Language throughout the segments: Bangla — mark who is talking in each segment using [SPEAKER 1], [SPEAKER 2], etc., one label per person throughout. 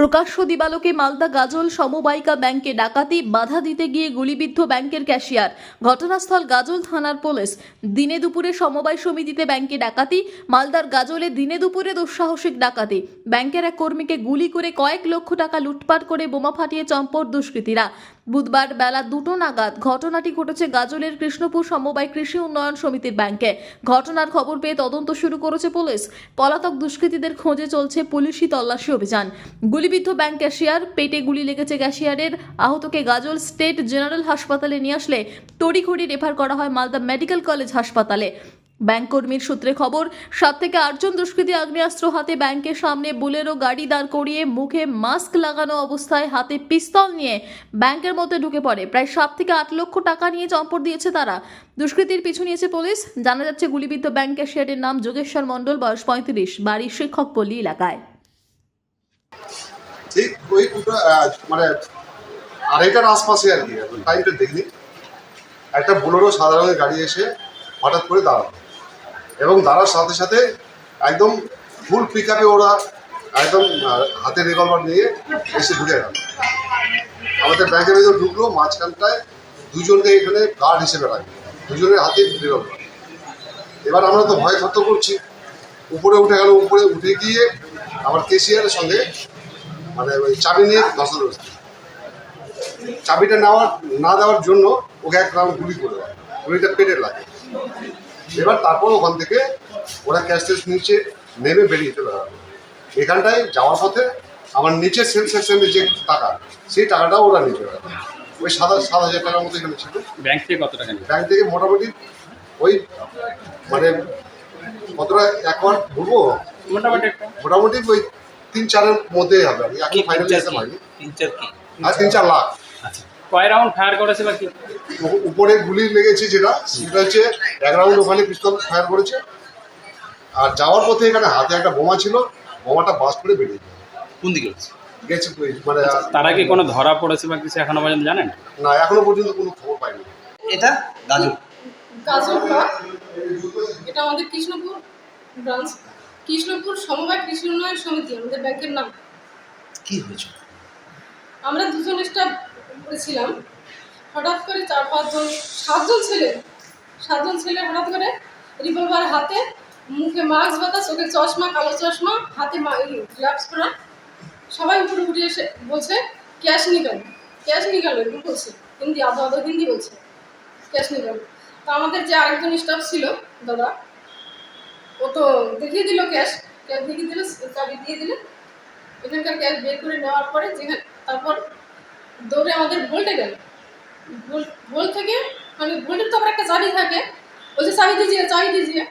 [SPEAKER 1] প্রকাশ্য দিবালোকে মালদা গাজল সমবায়িকা ব্যাংকে ডাকাতি, বাধা দিতে গিয়ে গুলিবিদ্ধ ব্যাংকের ক্যাশিয়ার। ঘটনাস্থল গাজল থানার পুলিশ। দিনে দুপুরে সমবায় সমিতিতে ব্যাংকে ডাকাতি, মালদার গাজলে দিনে দুপুরে দুঃসাহসিক ডাকাতি। ব্যাংকের এক কর্মীকে গুলি করে কয়েক লক্ষ টাকা লুটপাট করে বোমা ফাটিয়ে চম্পট দুষ্কৃতীরা। বুধবার বেলা দুটো নাগাদ ঘটনাটি ঘটেছে গাজলের কৃষ্ণপুর সমবায় কৃষি উন্নয়ন সমিতির ব্যাংকে। ঘটনার খবর পেয়ে তদন্ত শুরু করেছে পুলিশ। পলাতক দুষ্কৃতীদের খোঁজে চলছে পুলিশি তল্লাশি অভিযান। গুলিবিদ্ধ ব্যাংক ক্যাশিয়ার পেটে গুলি লেগেছে ক্যাশিয়ারের আহতকে গাজল স্টেট জেনারেল হাসপাতালে নিয়ে আসলে তড়িঘড়ি রেফার করা হয় মালদা মেডিকেল কলেজ হাসপাতালে। ব্যাংক কর্মীর সূত্রে খবর, সাত থেকে আটজন দুষ্কৃতী আগ্নেয়াস্ত্র হাতে ব্যাংকের সামনে বুলেরো গাড়ি দাঁড় করিয়ে মুখে মাস্ক লাগানো অবস্থায় হাতে পিস্তল নিয়ে ব্যাংকের মধ্যে ঢুকে পড়ে। প্রায় সাত থেকে আট লক্ষ টাকা নিয়ে চম্পট দিয়েছে তারা। দুষ্কৃতীর পিছু নিয়েছে পুলিশ। জানা যাচ্ছে, গুলিবিদ্ধ ব্যাংক ক্যাশিয়ারের নাম যোগেশ্বর মণ্ডল, বয়স পঁয়ত্রিশ বাড়ি শিক্ষকপল্লী এলাকায়।
[SPEAKER 2] ঠিক ওই দুটো মানে আড়াইটার আশপাশে আর কি টাইমটা দেখিনি একটা বোলেরো সাদা রঙের গাড়ি এসে হঠাৎ করে দাঁড়াল। এবং দাঁড়ার সাথে সাথে একদম ফুল পিক আপে ওরা একদম হাতে রিভলভার নিয়ে এসে ঢুকে গেল। আমাদের ব্যাংকের ভিতরে ঢুকলো, মাঝখানটায় দুজনকে এখানে গার্ড হিসেবে রাখবে দুজনের হাতে রিভলভার এবার আমরা তো ভয় থত্ত করছি। উপরে উঠে গেল, উপরে উঠে গিয়ে আমার কেসিয়ারের সঙ্গে মানে ওই চাবি নিয়ে ধসানো হচ্ছে চাবিটা নেওয়ার না দেওয়ার জন্য ওকে এক রাউন্ড গুলি করে দেয় গুলিটা পেটে লাগে। এবার তারপর ওখান থেকে ওরা ক্যাশ টেস্ট নিচে নেমে বেরিয়ে চলে গেল। এখানটায় যাওয়ার পথে আমার নিচের সেল সেকশনের যে টাকা সেই টাকাটাও ওরা নিতে গেল। ওই সাদা সাত হাজার টাকার মতো এখানে ছিল।
[SPEAKER 3] ব্যাংক থেকে কত টাকা
[SPEAKER 2] ব্যাংক থেকে মোটামুটি ওই মানে কতটা একবার বলব?
[SPEAKER 3] মোটামুটি
[SPEAKER 2] মোটামুটি ওই তিন চারের মধ্যেই হবে। আমি এখন ফাইনাল হিসাব হয়নি
[SPEAKER 4] তিন চার কি?
[SPEAKER 2] আর তিন চার লাখ।
[SPEAKER 4] আচ্ছা।
[SPEAKER 3] কয় রাউন্ড ফায়ার করেছে কি?
[SPEAKER 2] উপরে গুলি লেগেছে যেটা সেটা হচ্ছে এক রাউন্ড ওখানে পিস্তল ফায়ার করেছে। আর যাওয়ার পথে এখানে হাতে একটা বোমা ছিল বোমাটা বাস করে বেরিয়ে যায়
[SPEAKER 4] কোন দিকে
[SPEAKER 2] গেছে মানে আর-
[SPEAKER 3] তারা কি কোনো ধরা পড়েছে বা কিছু এখনও পর্যন্ত জানেন?
[SPEAKER 2] না এখনও পর্যন্ত কোনো খবর পাইনি।
[SPEAKER 4] এটা? গাজল
[SPEAKER 5] ব্লক এটা আমাদের কৃষ্ণপুর ব্রাঞ্চ কৃষ্ণপুর সমবায় কৃষি উন্নয়ন সমিতি আমাদের ব্যাংকের নাম।
[SPEAKER 4] কি হয়েছে?
[SPEAKER 5] আমরা দুজন স্টাফ করেছিলাম। হঠাৎ করে চার পাঁচজন সাতজন ছেলে সাতজন ছেলে হঠাৎ করে রিভলভার হাতে মুখে মাস্ক বাতা চোখে চশমা কালো চশমা হাতে গ্লাভস পরা। সবাই উপরে উঠে এসে বলছে ক্যাশ নিকাল ক্যাশ নিকাল এরকম বলছে। হিন্দি আধা আধা হিন্দি বলছে ক্যাশ নিকাল তো আমাদের যে আরেকজন স্টাফ ছিল দাদা ও তো দেখিয়ে দিল ক্যাশ ক্যাশ দেখিয়ে দিল চাবি দিয়ে দিলে। এখানকার ক্যাশ বের করে নেওয়ার পরে যেখানে তারপর দৌড়ে আমাদের ভোল্টে গেল। ভোল থেকে মানে ভোল্টের তো আবার একটা চাবি থাকে। বলছে চাবি দিজিয়ে চাবি দিজিয়ে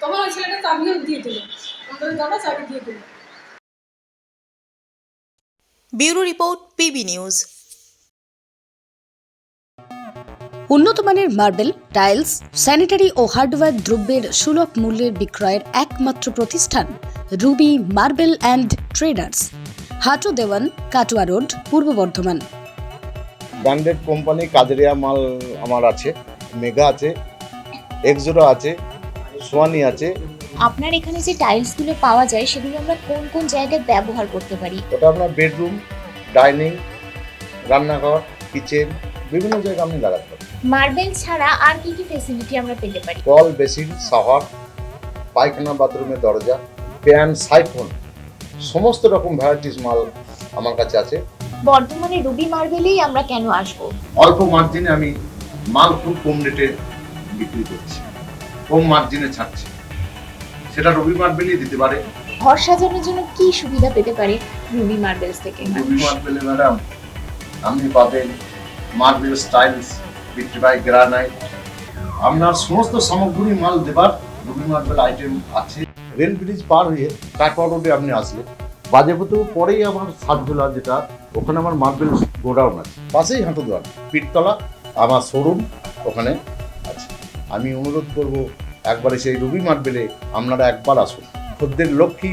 [SPEAKER 5] তখন ওই ছেলেটা চাবিও দিয়ে দিল। আমাদের দাদা চাবি দিয়ে দিল।
[SPEAKER 6] Bureau report, PB news.
[SPEAKER 7] উন্নত মানের মার্বেল টাইলস স্যানিটারি ও হার্ডওয়্যার দ্রব্যের সুলভ মূল্যের বিক্রয়ের একমাত্র প্রতিষ্ঠান Ruby marble and traders. Hatu Dewan Katwa road Purba Bardhaman.
[SPEAKER 8] Branded company Kajaria মাল আমার আছে মেগা আছে এক্সোরো আছে সোয়ানি আছে।
[SPEAKER 9] আপনার এখানে যে টাইলসগুলো পাওয়া যায় সেগুলো আমরা কোন কোন জায়গায় ব্যবহার করতে পারি?
[SPEAKER 8] ওটা আপনার বেডরুম ডাইনিং রান্নাঘর কিচেন বিভিন্ন জায়গায় আপনি লাগাতে
[SPEAKER 9] মার্বেল ছাড়া আর কি কি ফেসিলিটি আমরা পেতে পারি?
[SPEAKER 8] কল বেসিন সাওয়ার পায়খানা বাথরুমের দরজা প্যান সাইফোন সমস্ত রকম ভ্যারাইটিস মাল আমার কাছে আছে।
[SPEAKER 9] বর্তমানে রুবি মার্বেলেই আমরা কেন আসব?
[SPEAKER 8] অল্প মার্জিনে আমি মাল খুব কম রেটে বিক্রি করছি কম মার্জিনে ছাড়ছি। সেটা রবি মার্বেলই দিতে পারে।
[SPEAKER 9] ঘর সাজানোর জন্য কি সুবিধা পেতে পারে রুবি মার্বেলস থেকে?
[SPEAKER 8] রুবি মার্বেলে ম্যাডাম আপনি পাবেন মার্বেল স্টাইলস বিক্রি বাই গ্রানাইট আপনার সমস্ত সামগ্রী, মাল দেবার রবি মার্বেল আইটেম আছে। রেল ব্রিজ পার হয়ে কাটোয়া রোডে আপনি আসলে বাজেপুতু পরেই আমার সাতজোলা যেটা, ওখানে আমার মার্বেল গোডাউন আছে। পাশেই হাঁটু দোয়ান পিঠতলা, আমার শোরুম ওখানে আছে। আমি অনুরোধ করব, একবারে সেই রবি মার্বেলে আপনারা একবার আসুন। খদ্দের লক্ষ্মী